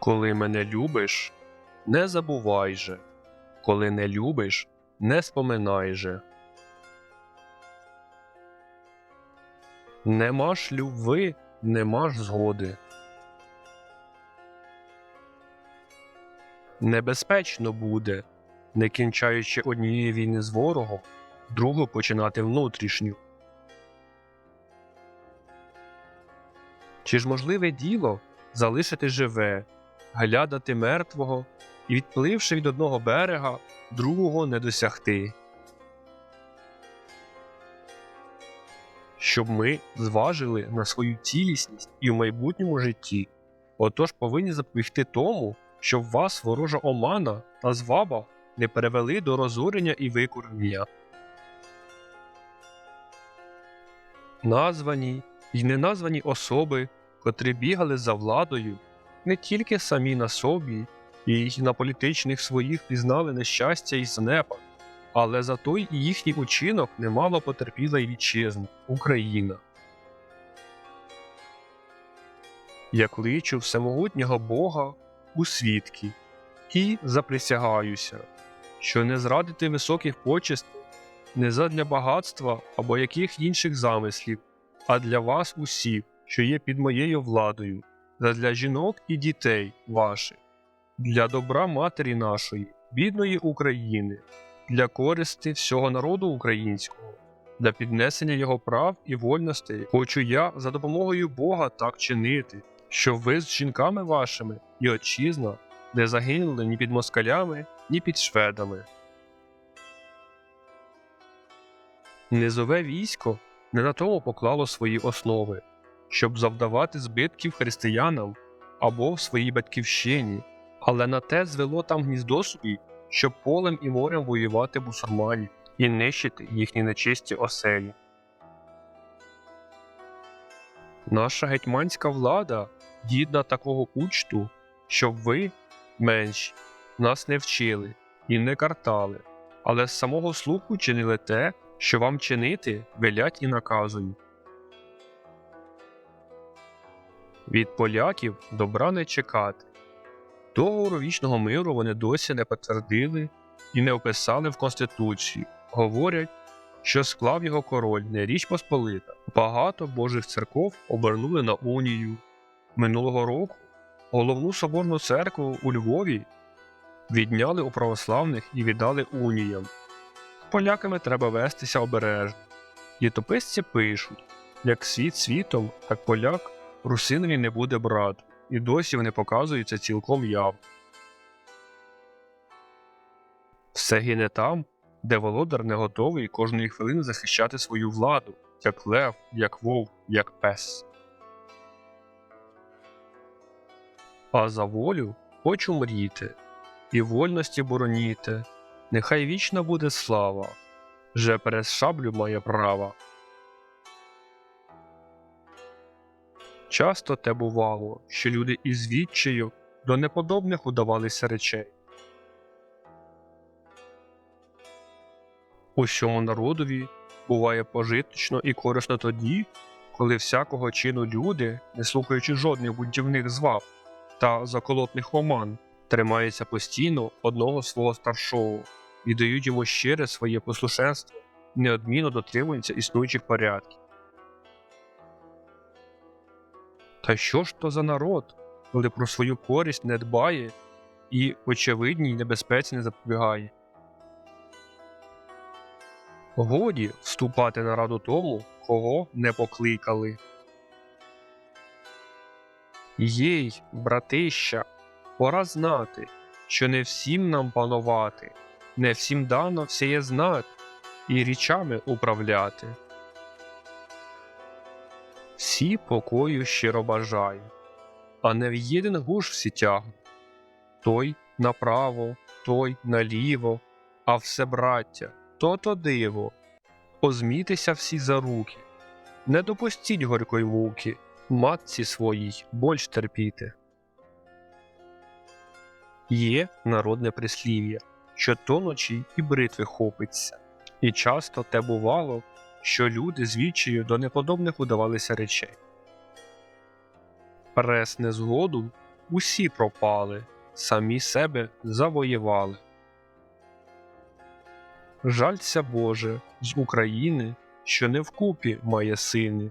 Коли мене любиш, не забувай же, коли не любиш, не споминай же. Нема ж любви, нема ж згоди. Небезпечно буде, не кінчаючи однієї війни з ворогом, другу починати внутрішню. Чи ж можливе діло залишити живе, глядати мертвого і, відпливши від одного берега, другого не досягти? Щоб ми зважили на свою цілісність і в майбутньому житті, отож повинні запобігти тому, щоб вас ворожа омана та зваба не перевели до розорення і викорення. Названі й неназвані особи, котрі бігали за владою, не тільки самі на собі і на політичних своїх пізнали нещастя і знепад, але за той і їхній учинок немало потерпіла й вітчизна Україна. Я кличу всемогутнього Бога у свідки і заприсягаюся, що не зрадити високих почестей не задля багатства або яких інших замислів, а для вас усіх, що є під моєю владою, задля жінок і дітей ваших, для добра матері нашої, бідної України, для користі всього народу українського, для піднесення його прав і вольностей, хочу я за допомогою Бога так чинити, щоб ви з жінками вашими і отчизна не загинули ні під москалями, ні під шведами. Низове військо не на тому поклало свої основи, щоб завдавати збитків християнам або в своїй батьківщині, але на те звело там гніздо собі, щоб полем і морем воювати мусульманів і нищити їхні нечисті оселі. Наша гетьманська влада гідна такого учту, щоб ви, менші, нас не вчили і не картали, але з самого слуху чинили те, що вам чинити велять і наказують. Від поляків добра не чекати. Договору вічного миру вони досі не підтвердили і не описали в Конституції. Говорять, що склав його король не річ Посполита. Багато божих церков обернули на унію. Минулого року головну соборну церкву у Львові відняли у православних і віддали уніям. З поляками треба вестися обережно. Літописці пишуть як світ світом, так поляк русинові не буде брату, і досі вони показуються цілком явно. Все гине там, де володар не готовий кожної хвилини захищати свою владу, як лев, як вовк, як пес. А за волю хочу мріти, і вольності бороніте, нехай вічна буде слава, же перед шаблю має права. Часто те бувало, що люди із відчаю до неподобних удавалися речей. Усьому народові буває пожиточно і корисно тоді, коли всякого чину люди, не слухаючи жодних бунтівних зваб та заколотних оман, тримаються постійно одного свого старшого і дають йому щире своє послушенство, неодмінно дотримуються існуючих порядків. Та що ж то за народ, коли про свою користь не дбає і очевидній небезпеці не запобігає? Годі вступати на раду тому, кого не покликали. Єй, братища, пора знати, що не всім нам панувати, не всім дано всіє знати і річами управляти. Всі покою щиро бажають, а не в єдин гуш всі тягнуть. Той направо, той наліво, а все браття, то то диво. Озмітися всі за руки, не допустіть горької муки, матці своїй больш терпіти. Є народне прислів'я, що тоночі і бритви хопиться, і часто те бувало, що люди з відчаю до неподобних удавалися речей. Прес незгоду усі пропали, самі себе завоювали. Жальця Боже з України, що не вкупі має сини,